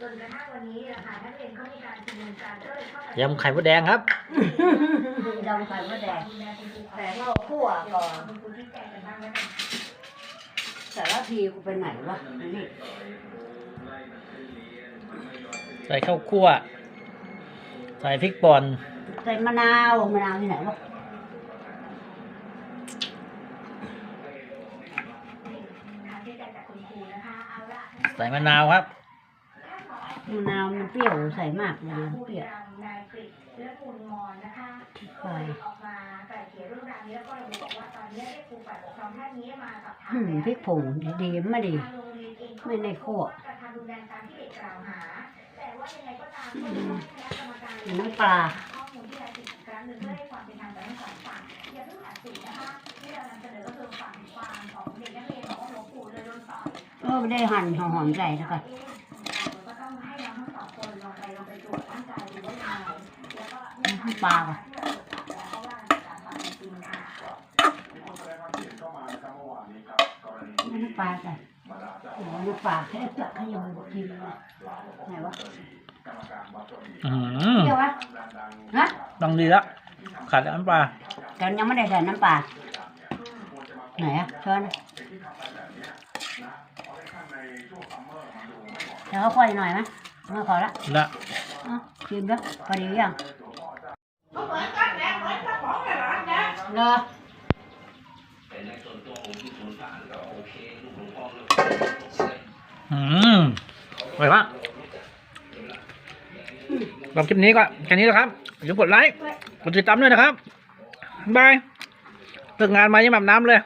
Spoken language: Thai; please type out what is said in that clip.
จนกระทั่งวันนี้นะคะนักเรียนก็มีการชุมนุมกันก็เลยเข้าไปยำไข่มดแดงครับ ดำไข่มดแดงดูแลคุณครูแต่เราคั่วก่อนคุณครูที่แจกกันบ้างแล้วกันแต่ละทีกูไปไหนวะนี่ใส่ข้าวคั่ว ใส่พริกป่นใส่มะนาวมะนาวที่ไหนวะค่ะที่แจกจากคุณครูนะคะเอาละใส่มะนาวครับ มะนาวมันเปรี้ยวใส่มากเลยผู้เปรี้ยวนำนายกฤษและมูลมอนนะคะไปออกมาไกล่เกลี่ยเรื่องราวนี้แล้วก็ระบุบอกว่าตอนนี้ได้ครูฝ่ายปกครองท่านนี้มาสอบถามหืมพริกผงดีๆไม่ดีทางโรงเรียนเองก็ไม่ได้คั่วกระทำรุนแรงตามที่เด็กกล่าวหาแต่ว่ายังไงก็ตามก็ต้องให้คณะกรรมการน้ำปลาข้อมูลที่รายละเอียดอีกครั้งหนึ่งเพื่อให้ความเป็นธรรมกับทั้งสองฝ่ายอย่าเพิ่งตัดสินนะคะที่เรานำเสนอก็คือฝั่งความของเด็กนักเรียนบอกว่าหลวงปู่เลยโดนต่อยเออไม่ได้หั่นหอมๆใส่แล้วก็ก็ ก็น้ำปลาว่ะเพราะว่าการฟังจริงค่ะน้ำปลาใส่โอ้น้ำปลาแค่จะขยมกินเลยไหนวะอืมเปรี้ยววะฮะต้องดีแล้วขาดน้ำปลาแต่ยังไม่ได้ใส่น้ำปลาไหนอะช้อนอะเดี๋ยวเขาค่อยหน่อยไหมมาขอละละอะชิมแล้วพอดียัง เหรออืมอร่อยมากลองคลิปนี้ก็แค่นี้นะครับอย่าลืมกดไลค์กดติดตามด้วยนะครับบายบายเลิกงานมายังแบบน้ำเลย